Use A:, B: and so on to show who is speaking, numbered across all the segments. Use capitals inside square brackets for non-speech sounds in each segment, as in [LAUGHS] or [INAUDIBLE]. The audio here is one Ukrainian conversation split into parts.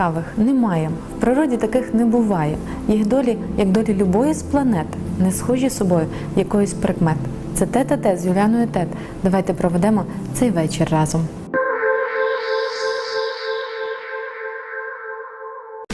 A: Людей немає. В природі таких не буває. Їх долі, як долі любої з планет, не схожі собою якоїсь прикмет. Це те, та те з Юляною Тет. Давайте проведемо цей вечір разом.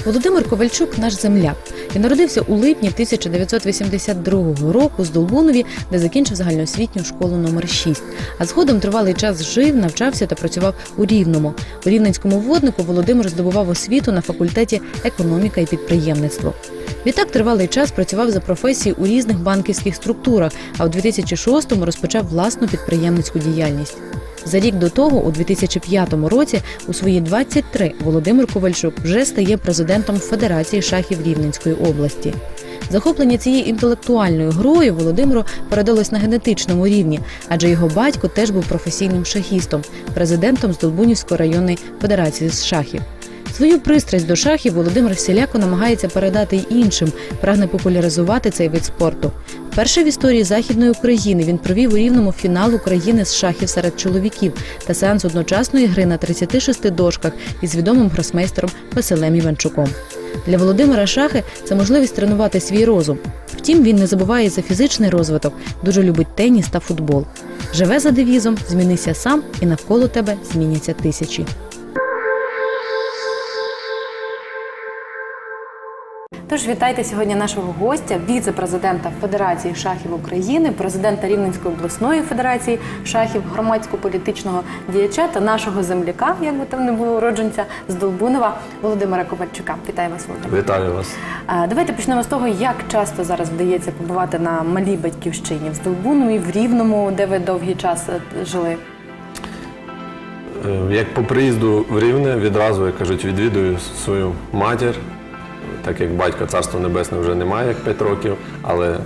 B: Володимир Ковальчук наш земляк. Він народився у липні 1982 року з Долбунові, де закінчив загальноосвітню школу номер 6 А згодом тривалий час жив, навчався та працював у Рівному. У Рівненському воднику Володимир здобував освіту на факультеті економіка і підприємництво. Відтак тривалий час працював за професією у різних банківських структурах, а у 2006-му розпочав власну підприємницьку діяльність. За рік до того, у 2005 році, у свої 23 Володимир Ковальчук вже стає президентом Федерації шахів Рівненської області. Захоплення цією інтелектуальною грою Володимиру передалось на генетичному рівні, адже його батько теж був професійним шахістом, президентом Здолбунівської районної федерації з шахів. Свою пристрасть до шахів Володимир всіляко намагається передати й іншим, прагне популяризувати цей вид спорту. Вперше в історії західної України він провів у рівному фінал України з шахів серед чоловіків та сеанс одночасної гри на 36 дошках із відомим гросмейстером Василем Іванчуком. Для Володимира шахи це можливість тренувати свій розум. Втім, він не забуває за фізичний розвиток, дуже любить теніс та футбол. Живе за девізом Змінися сам і навколо тебе зміняться тисячі.
A: Тож вітайте сьогодні нашого гостя, віце-президента Федерації шахів України, президента Рівненської обласної федерації шахів, громадсько-політичного діяча та нашого земляка, як би там не було уродженця з Долбунова Володимира Ковальчука. Вітаю вас, Володимир.
C: Вітаю вас.
A: Давайте почнемо з того, як часто зараз вдається побувати на малій батьківщині в Здолбунові, в Рівному, де ви довгий час е, жили.
C: Е, Як по приїзду в Рівне, відразу, як кажуть, відвідую свою матір, так як батька Царство Небесне вже немає, як 5 років, але,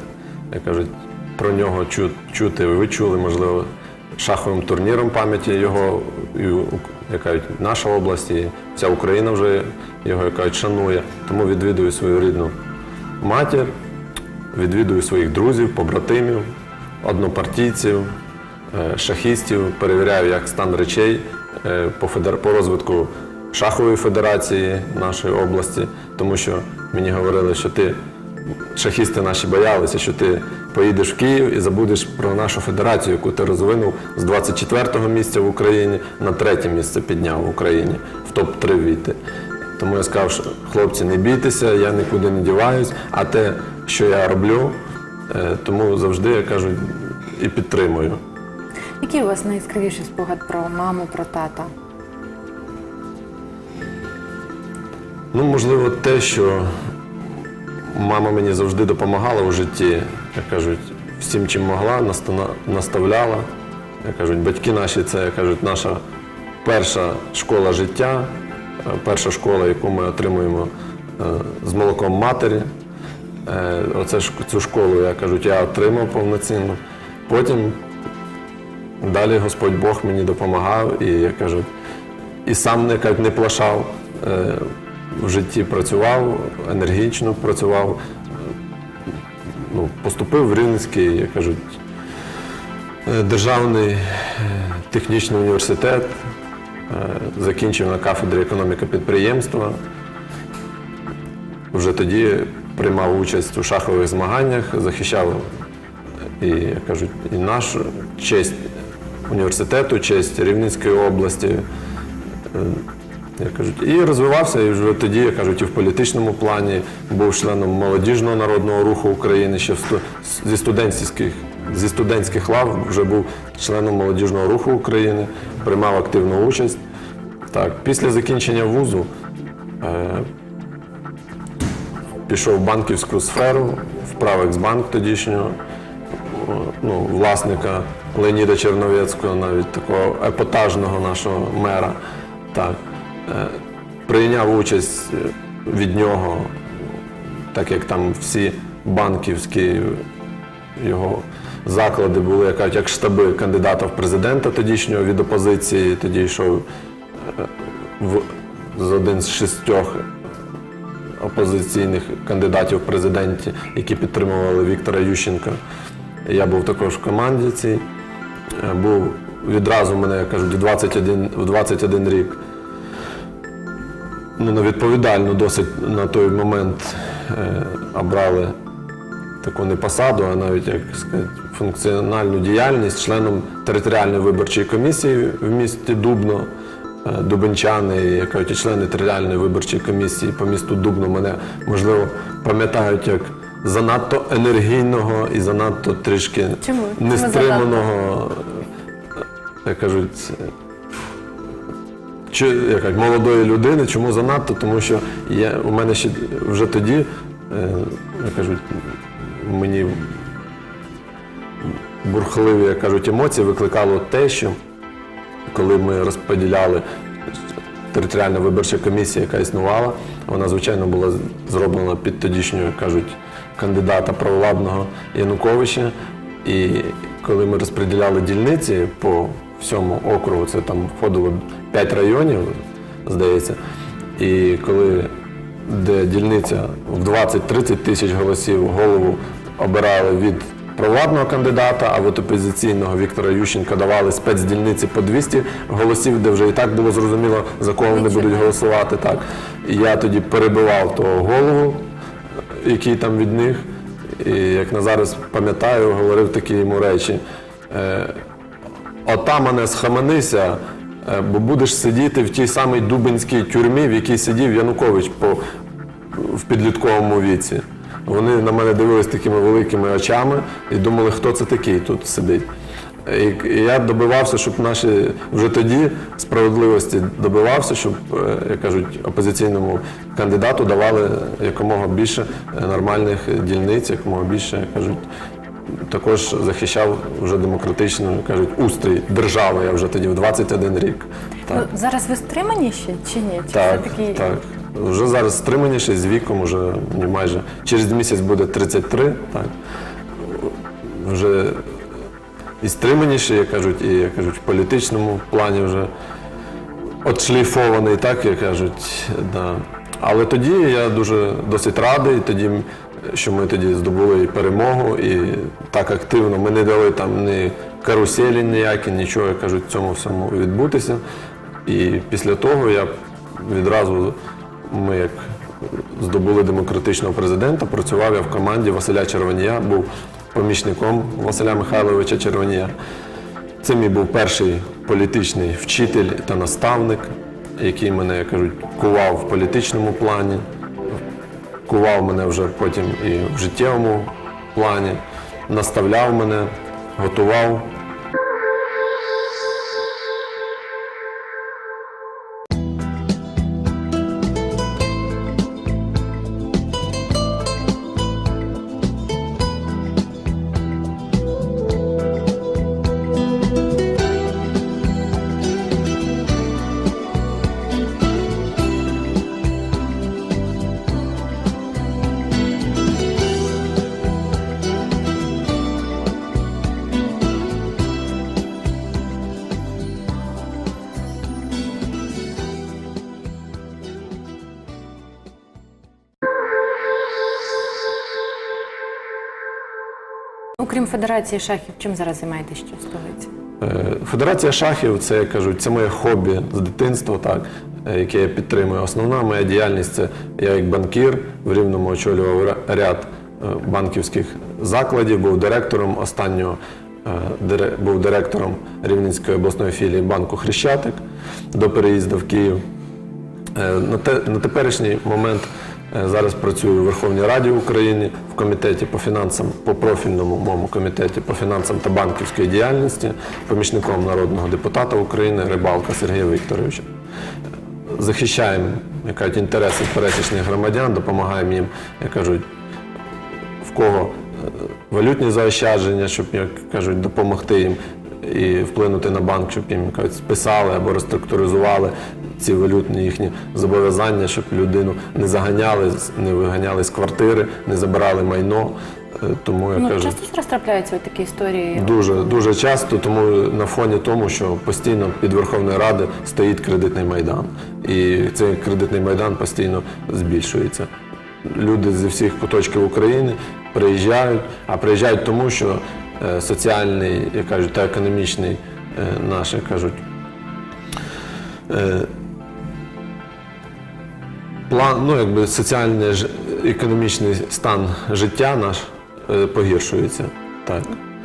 C: як кажуть, про нього чу- чути, ви чули, можливо, шаховим турніром пам'яті його, і, як кажуть, наша область, і вся Україна вже його, як кажуть, шанує. Тому відвідую свою рідну матір, відвідую своїх друзів, побратимів, однопартійців, е, шахістів, перевіряю, як стан речей е, по розвитку шахової федерації нашої області, тому що мені говорили, що ти шахісти наші боялися, що ти поїдеш в Київ і забудеш про нашу федерацію, яку ти розвинув з 24-го місця в Україні на третє місце підняв в Україні, в топ-3 війти. Тому я сказав, що хлопці, не бійтеся, я нікуди не діваюсь, а те, що я роблю, е, тому завжди я кажу і підтримую.
A: Який у вас найяскравіший спогад про маму, про тата?
C: Ну, можливо, те, що мама мені завжди допомагала у житті, як кажуть, всім, чим могла, наставляла. Як кажуть, батьки наші це як кажуть, наша перша школа життя, е, перша школа, яку ми отримуємо е, з молоком матері. Е, Оце цю школу, я кажуть, я отримав повноцінно. Потім далі Господь Бог мені допомагав і я кажу, і сам не, як, не плашав. В житті працював, енергічно працював. Ну, поступив в Рівненський, як кажуть, е, державний е, технічний університет, е, закінчив на кафедрі економіка підприємства. Вже тоді приймав участь у шахових змаганнях, захищав і, як кажуть, і нашу честь університету, честь Рівненської області. Як кажуть, і розвивався, і вже тоді, як кажуть, і в політичному плані був членом молодіжного народного руху України, ще зі студентських, зі студентських лав вже був членом молодіжного руху України, приймав активну участь. Так, після закінчення вузу е, пішов в банківську сферу, в Правексбанк тодішнього, ну, власника Леоніда Черновецького, навіть такого епатажного нашого мера. Так. Е, Прийняв участь е, від нього, так як там всі банківські його заклади були, як як штаби кандидата в президента тодішнього від опозиції, тоді йшов е, в, з один з шістьох опозиційних кандидатів в президенті, які підтримували Віктора Ющенка. Я був також в команді цій. Був відразу мене, кажуть, в 21, в 21 рік ну, на відповідальну досить на той момент е, обрали таку не посаду, а навіть як сказати, функціональну діяльність членом територіальної виборчої комісії в місті Дубно. Е, Дубенчани, як кажуть, і члени територіальної виборчої комісії по місту Дубно мене можливо пам'ятають як занадто енергійного і занадто трішки
A: Чому?
C: Нестриманого, е, як кажуть, чи, як молодої людини. Чому занадто? Тому що я, у мене ще вже тоді, е, кажуть, мені бурхливі, як кажуть, емоції викликало те, що коли ми розподіляли територіальна виборча комісія, яка існувала, вона, звичайно, була зроблена під тодішнього, кажуть, кандидата провладного Януковича. І коли ми розподіляли дільниці по всьому округу, це там входило 5 районів, здається. І коли де дільниця в 20-30 тисяч голосів голову обирали від провладного кандидата, а от опозиційного Віктора Ющенка давали спецдільниці по 200 голосів, де вже і так було зрозуміло, за кого вони будуть голосувати. Так. І я тоді перебивав того голову, який там від них. І як на зараз пам'ятаю, говорив такі йому речі. Е, Ота схаменися, бо будеш сидіти в тій самій Дубинській тюрмі, в якій сидів Янукович по, в підлітковому віці. Вони на мене дивились такими великими очами і думали, хто це такий тут сидить. І, і я добивався, щоб наші вже тоді справедливості добивався, щоб, е, як кажуть, опозиційному кандидату давали якомога більше е, нормальних дільниць, якомога більше, як кажуть, також захищав вже демократично, кажуть, устрій держави. Я вже тоді в 21 рік. Так.
A: Ну, зараз ви стримані ще чи ні? Чи
C: Так,
A: все-таки
C: так. Вже зараз стриманіше з віком, вже майже через місяць буде 33, так. Вже і стриманіше, як кажуть, і як кажуть, в політичному плані вже отшліфований, так як кажуть. Да. Але тоді я дуже досить радий, тоді, що ми тоді здобули і перемогу, і так активно ми не дали там ні каруселі ніякі, нічого, як кажуть, цьому всьому відбутися. І після того я відразу, ми як здобули демократичного президента, працював я в команді Василя Червонія, був помічником Василя Михайловича Червонія. Це мій був перший політичний вчитель та наставник, який мене, кажуть, кував в політичному плані, кував мене вже потім і в життєвому плані, наставляв мене, готував.
A: Федерації шахів, чим зараз займаєтесь ще в столиці?
C: Е, Федерація шахів це як кажуть, це моє хобі з дитинства, так, е, яке я підтримую. Основна моя діяльність це я як банкір в Рівному очолював ряд е, банківських закладів, був директором останнього був директором Рівненської обласної філії банку Хрещатик до переїзду в Київ. На, теперішній момент зараз працюю у Верховній Раді України в комітеті по фінансам, по профільному моєму комітеті по фінансам та банківської діяльності, помічником народного депутата України Рибалка Сергія Вікторовича. Захищаємо як кажуть, інтереси пересічних громадян, допомагаємо їм, як кажуть, в кого е, валютні заощадження, щоб як кажуть, допомогти їм і вплинути на банк, щоб їм кажуть, списали або реструктуризували ці валютні їхні зобов'язання, щоб людину не заганяли, не виганяли з квартири, не забирали майно. Е, Тому я
A: Ну,
C: кажу,
A: часто зараз трапляються такі історії.
C: Дуже дуже часто, тому на фоні тому, що постійно під Верховною Ради стоїть кредитний майдан, і цей кредитний майдан постійно збільшується. Люди зі всіх куточків України приїжджають, а приїжджають тому, що соціальний, як кажуть, та економічний е, наш, як кажуть, е, план, ну якби соціальний економічний стан життя наш е, погіршується. Так.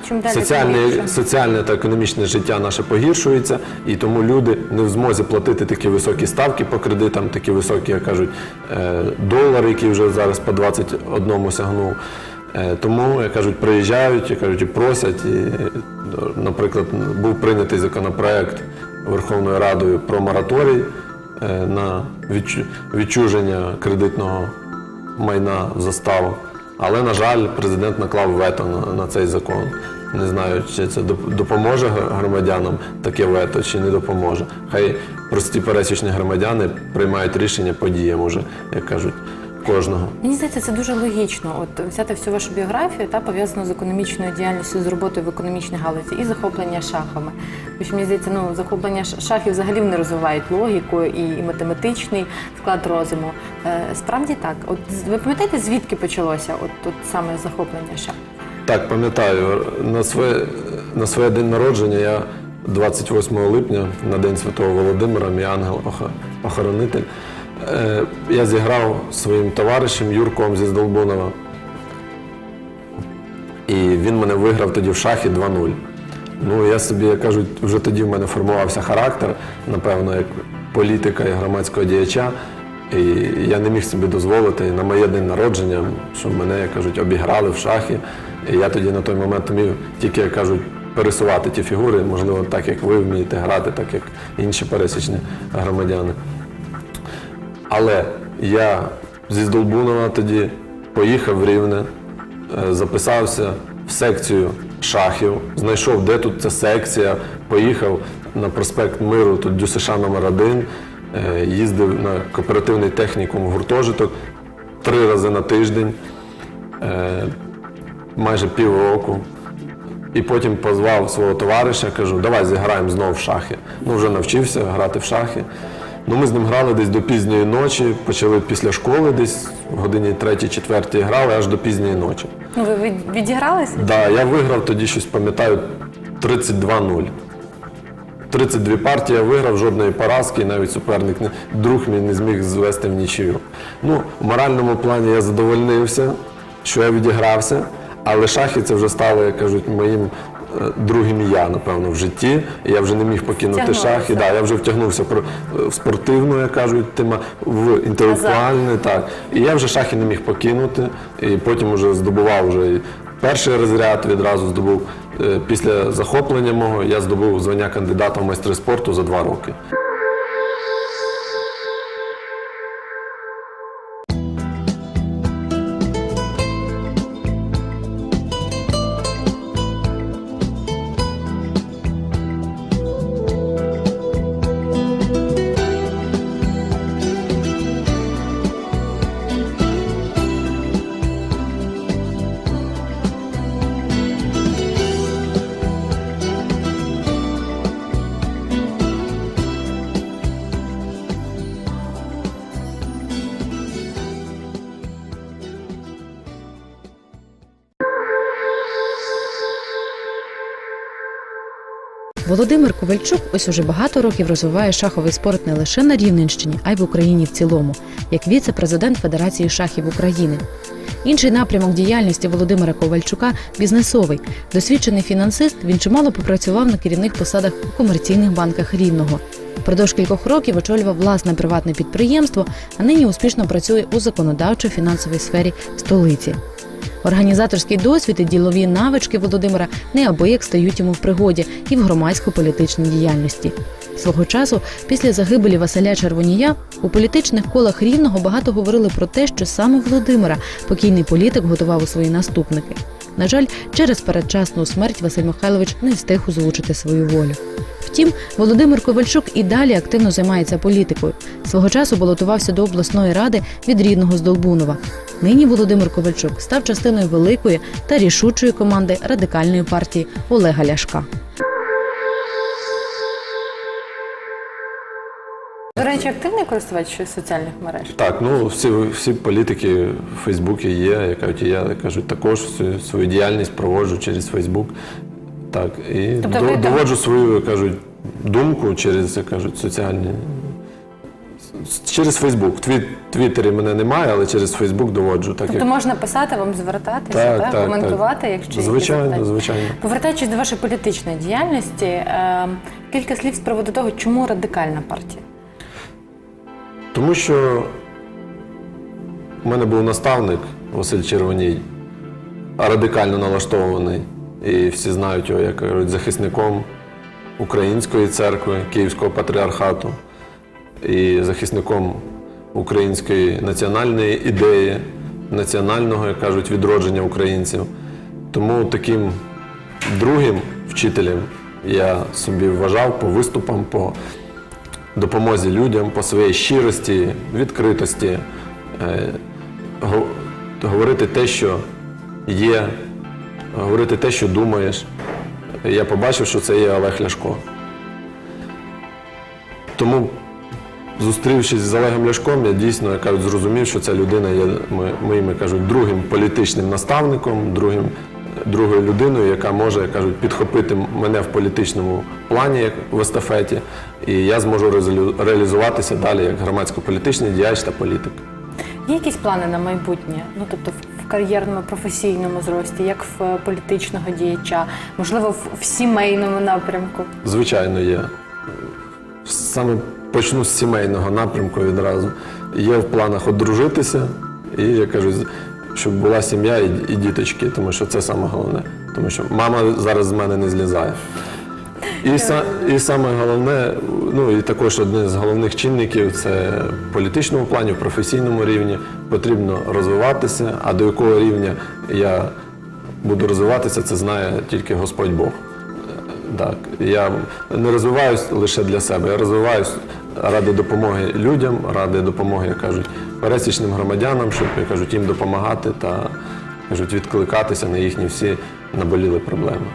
A: Чим далі
C: Соціальне, соціальне та економічне життя наше погіршується, і тому люди не в змозі платити такі високі ставки по кредитам, такі високі, як кажуть, е, долар, який вже зараз по 21 сягнув. Е, Тому, як кажуть, приїжджають, як кажуть, просять. І, наприклад, був прийнятий законопроект Верховною Радою про мораторій е, на відчуження кредитного майна в заставу. Але, на жаль, президент наклав вето на, на цей закон. Не знаю, чи це допоможе громадянам таке вето, чи не допоможе. Хай прості пересічні громадяни приймають рішення по діям уже, як кажуть, кожного.
A: Мені здається, це дуже логічно. От взяти всю вашу біографію та пов'язану з економічною діяльністю, з роботою в економічній галузі і захоплення шахами. Тому що мені здається, ну захоплення шахів взагалі не розвивають логіку і, математичний склад розуму. Е, справді так. От ви пам'ятаєте, звідки почалося от, от саме захоплення шахів?
C: Так, пам'ятаю, на своє, на своє день народження я 28 липня, на День Святого Володимира, мій ангел-охоронитель, я зіграв зі своїм товаришем Юрком зі Здолбунова. І він мене виграв тоді в шахі 2-0. Ну, я собі, як кажуть, вже тоді в мене формувався характер, напевно, як політика і громадського діяча. І я не міг собі дозволити на моє день народження, щоб мене, як кажуть, обіграли в шахи. І я тоді на той момент вмів тільки, як кажуть, пересувати ті фігури, можливо, так як ви вмієте грати, так як інші пересічні громадяни. Але я зі Здолбунова тоді поїхав в Рівне, е, записався в секцію шахів, знайшов, де тут ця секція, поїхав на проспект Миру, тут ДЮСШ номер 1 е, їздив на кооперативний технікум в гуртожиток три рази на тиждень, е, майже півроку. І потім позвав свого товариша, кажу, давай зіграємо знову в шахи. Ну, вже навчився грати в шахи. Ну, ми з ним грали десь до пізньої ночі, почали після школи, десь в годині 3-4 грали аж до пізньої ночі.
A: Ну ви від- відігралися?
C: Да, я виграв тоді щось, пам'ятаю, 32-0. 32 партії я виграв, жодної поразки, навіть суперник, не- друг мій не зміг звести в нічию. Ну, в моральному плані я задовольнився, що я відігрався, але шахи це вже стало, як кажуть, моїм другим я, напевно, в житті. Я вже не міг покинути шахи. Да, я вже втягнувся в спортивну, як кажуть, тема, в інтелектуальну, так. І я вже шахи не міг покинути. І потім вже здобував вже перший розряд відразу здобув. Е, Після захоплення мого я здобув звання кандидата в майстри спорту за два роки.
B: Володимир Ковальчук ось уже багато років розвиває шаховий спорт не лише на Рівненщині, а й в Україні в цілому, як віце-президент Федерації шахів України. Інший напрямок діяльності Володимира Ковальчука бізнесовий. Досвідчений фінансист, він чимало попрацював на керівних посадах у комерційних банках Рівного. Впродовж кількох років очолював власне приватне підприємство, а нині успішно працює у законодавчо-фінансовій сфері столиці. Організаторський досвід і ділові навички Володимира неабияк стають йому в пригоді і в громадсько-політичній діяльності. Свого часу, після загибелі Василя Червонія, у політичних колах рівного багато говорили про те, що саме Володимира покійний політик готував у свої наступники. На жаль, через передчасну смерть Василь Михайлович не встиг озвучити свою волю. Втім, Володимир Ковальчук і далі активно займається політикою. Свого часу балотувався до обласної ради від рідного Здолбунова. Нині Володимир Ковальчук став частиною великої та рішучої команди радикальної партії Олега Ляшка.
A: Речі, активний користувач соціальних мереж?
C: Так, ну всі, всі політики в Фейсбуці є, як кажуть, і я як кажуть, також свою, свою діяльність проводжу через Фейсбук. Так, і
A: Тобто
C: до-
A: ви
C: доводжу свою, кажуть, думку через, як кажуть, соціальні Через Фейсбук. В Твіттері мене немає, але через Фейсбук доводжу. Так
A: Тобто
C: як...
A: можна писати вам, звертатися,
C: Так,
A: так,
C: так,
A: коментувати,
C: так.
A: якщо
C: Звичайно, звичайно.
A: Повертаючись до вашої політичної діяльності, е, кілька слів з приводу того, чому радикальна партія?
C: Тому що в мене був наставник Василь Червоній, радикально налаштований. І всі знають його, як кажуть, захисником Української церкви, Київського патріархату і захисником української національної ідеї, національного, як кажуть, відродження українців. Тому таким другим вчителем я собі вважав по виступам, по допомозі людям, по своїй щирості, відкритості, е, говорити те, що є, говорити те, що думаєш. Я побачив, що це є Олег Ляшко. Тому, зустрівшись з Олегом Ляшком, я дійсно як кажуть, зрозумів, що ця людина є мо- моїм, кажуть, другим політичним наставником, другим, другою людиною, яка може, як кажуть, підхопити мене в політичному плані, як в естафеті, і я зможу реалізуватися далі як громадсько-політичний діяч та політик.
A: Є якісь плани на майбутнє? Ну тобто в- кар'єрному, професійному зрості, як в е, політичного діяча, можливо, в, сімейному напрямку.
C: Звичайно, є. Саме почну з сімейного напрямку відразу. Є в планах одружитися, і я кажу, щоб була сім'я і, і діточки, тому що це саме головне. Тому що мама зараз з мене не злізає. І, са, і саме головне, ну і також один з головних чинників це в політичному плані, в професійному рівні потрібно розвиватися, а до якого рівня я буду розвиватися, це знає тільки Господь Бог. Так, я не розвиваюсь лише для себе, я розвиваюсь ради допомоги людям, ради допомоги, як кажуть, пересічним громадянам, щоб як кажуть, їм допомагати та кажуть, відкликатися на їхні всі наболіли проблеми.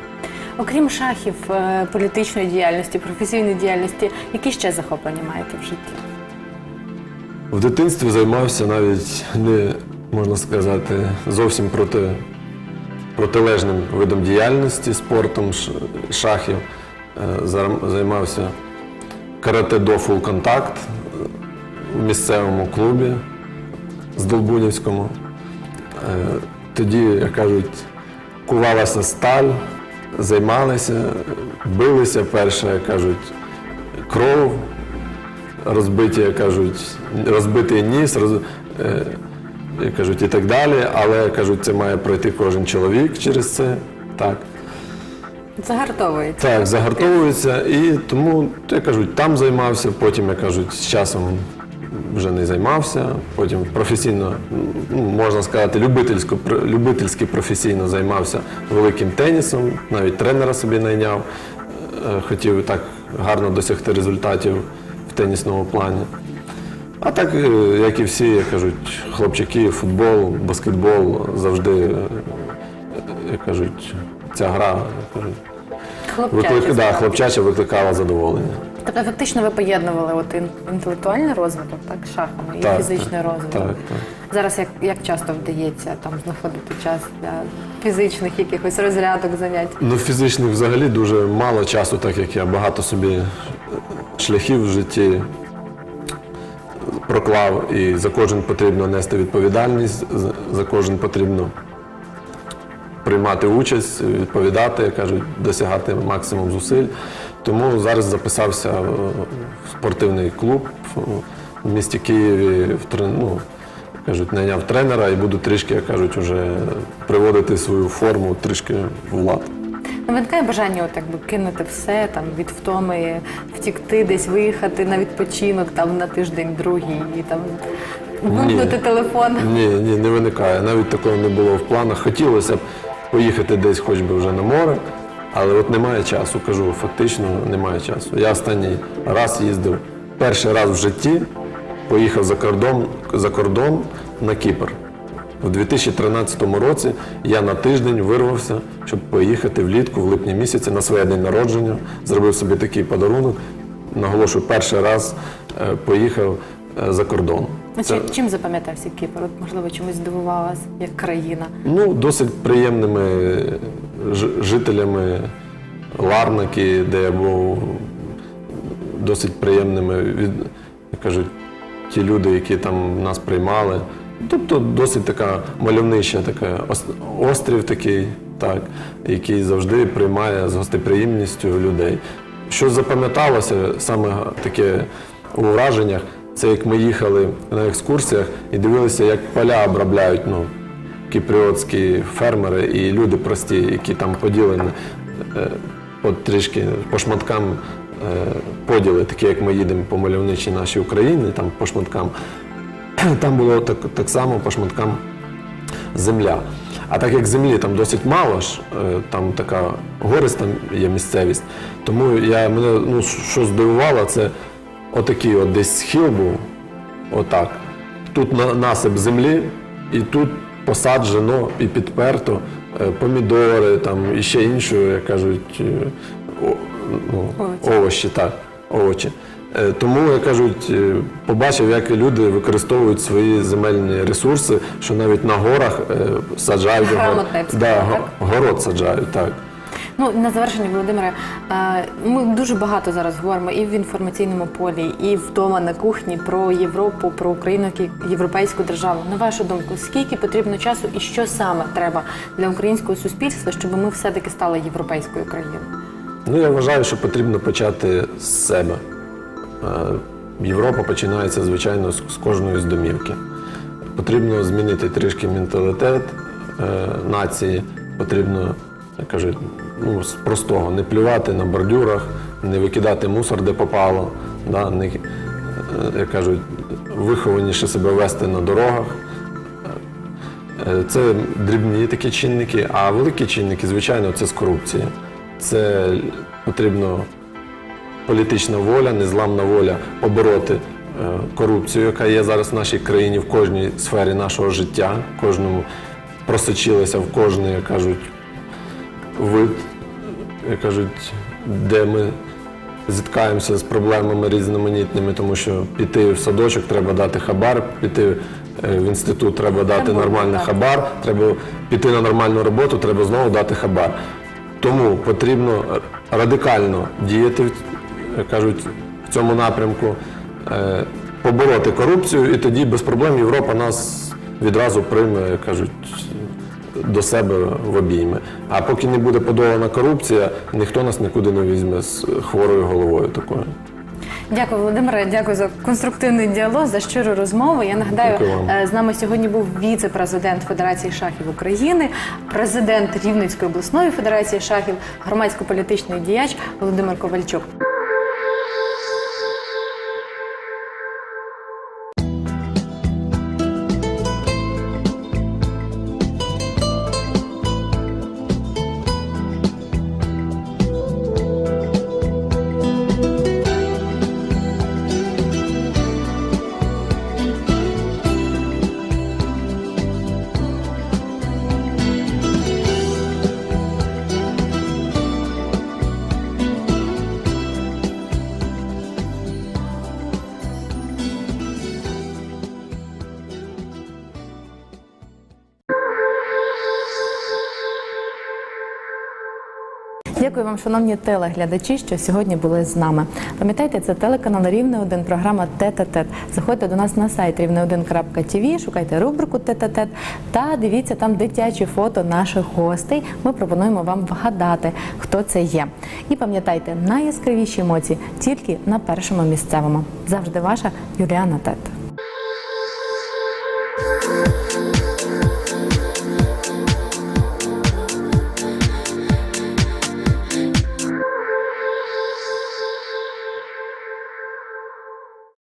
A: Окрім шахів, е, політичної діяльності, професійної діяльності, які ще захоплення маєте в житті?
C: В дитинстві займався навіть не можна сказати зовсім проти, протилежним видом діяльності, спортом шахів. Е, Займався карате-до фул контакт в місцевому клубі з Долбунівському. Е, Тоді, як кажуть, кувалася сталь, займалися, билися перше, як кажуть, кров, розбиті, як кажуть, розбитий ніс, роз, е, як кажуть, і так далі. Але як кажуть, це має пройти кожен чоловік через це. Так,
A: Загартовується.
C: так, загартовується. І тому, як кажуть, там займався, потім, як кажуть, з часом вже не займався, потім професійно, ну, можна сказати, любительсько, любительськи професійно займався великим тенісом, навіть тренера собі найняв. Е, Хотів так гарно досягти результатів в тенісному плані. А так, е, як і всі, як кажуть, хлопчики, футбол, баскетбол завжди, е, як кажуть, ця гра як кажуть,
A: Хлопчачі
C: виклик... да, хлопчача викликала задоволення.
A: Тобто фактично ви поєднували от ін- інтелектуальний розвиток, так, з шахами і
C: Так,
A: фізичний
C: так,
A: розвиток.
C: так, так.
A: Зараз як, як часто вдається там знаходити час для фізичних якихось розрядок занять?
C: Ну, фізичних взагалі дуже мало часу, так як я багато собі шляхів в житті проклав, і за кожен потрібно нести відповідальність, за- за кожен потрібно приймати участь, відповідати, кажуть, досягати максимум зусиль. Тому зараз записався в спортивний клуб в місті Києві, в трен- ну, кажуть, найняв тренера і буду трішки, як кажуть, уже приводити свою форму трішки в лад.
A: Не виникає бажання от, якби, кинути все там від втоми, втікти, десь виїхати на відпочинок там на тиждень, другий і там вимкнути телефон.
C: Ні, ні, не виникає. Навіть такого не було в планах. Хотілося б поїхати десь хоч би вже на море, але от немає часу. Кажу, фактично немає часу. Я останній раз їздив перший раз в житті, поїхав за кордон, за кордон на Кіпр. У 2013 році я на тиждень вирвався, щоб поїхати влітку, в липні місяці, на своє день народження. Зробив собі такий подарунок. Наголошую, перший раз е, поїхав е, за кордон.
A: Ну,
C: Це-
A: чи- Чим запам'ятався Кіпр? От, можливо, чомусь здивував вас як країна.
C: Ну, досить приємними жителями Ларнаки, де я був досить приємними від, як кажуть, ті люди, які там нас приймали. Тобто досить така мальовнича, така острів такий, так, який завжди приймає з гостеприємністю людей. Що запам'яталося саме таке у враженнях, це як ми їхали на екскурсіях і дивилися, як поля обробляють ну, кіпріотські фермери і люди прості, які там поділені е, от трішки по шматкам е, поділи, такі як ми їдемо по мальовничій нашій Україні, там по шматкам. [CLEARS THROAT] Там було так, так само по шматкам земля. А так як землі там досить мало ж, е, там така гориста є місцевість, тому я мене ну, що здивувало, це отакий от десь схил був, отак. Тут на, насип землі, і тут посаджено і підперто е, помідори, там і ще інше, як кажуть, е, о- ну,
A: Овочі.
C: овочі, так, овочі. Е, Тому, як кажуть, побачив, як люди використовують свої земельні ресурси, що навіть на горах саджають [LAUGHS] гор-
A: Грамотно,
C: да, город саджають, так.
A: Ну на завершення, Володимире, е, ми дуже багато зараз говоримо і в інформаційному полі, і вдома на кухні про Європу, про Україну як європейську державу. На вашу думку, скільки потрібно часу і що саме треба для українського суспільства, щоб ми все-таки стали європейською країною?
C: Ну, я вважаю, що потрібно почати з себе. Е, Європа починається, звичайно, з кожної з домівки. Потрібно змінити трішки менталітет е, нації. Потрібно, як кажуть, ну, з простого не плювати на бордюрах, не викидати мусор, де попало, да, не, е, як кажуть, вихованіше себе вести на дорогах. Е, Це дрібні такі чинники, а великі чинники, звичайно, це з корупції. Це потрібно політична воля, незламна воля побороти е, корупцію, яка є зараз в нашій країні в кожній сфері нашого життя, кожному просочилася в кожний, як кажуть, вид, як кажуть, де ми зіткаємося з проблемами різноманітними, тому що піти в садочок треба дати хабар, піти е, в інститут треба дати нормальний хабар, треба піти на нормальну роботу, треба знову дати хабар. Тому потрібно радикально діяти, як кажуть, в цьому напрямку, е, побороти корупцію, і тоді без проблем Європа нас відразу прийме, як кажуть, до себе в обійми. А поки не буде подолана корупція, ніхто нас нікуди не візьме з хворою головою такою.
A: Дякую, Володимире. Дякую за конструктивний діалог, за щиру розмову. Я нагадаю, е, з нами сьогодні був віце-президент Федерації шахів України, президент Рівненської обласної федерації шахів, громадсько-політичний діяч Володимир Ковальчук. Дякую вам, шановні телеглядачі, що сьогодні були з нами. Пам'ятайте, це телеканал Рівне 1 програма Тет-а-тет. Заходьте до нас на сайт рівне1.тв, шукайте рубрику Тет-а-тет та дивіться там дитячі фото наших гостей. Ми пропонуємо вам вгадати, хто це є. І пам'ятайте, найяскравіші емоції тільки на першому місцевому. Завжди ваша Юліана Тет.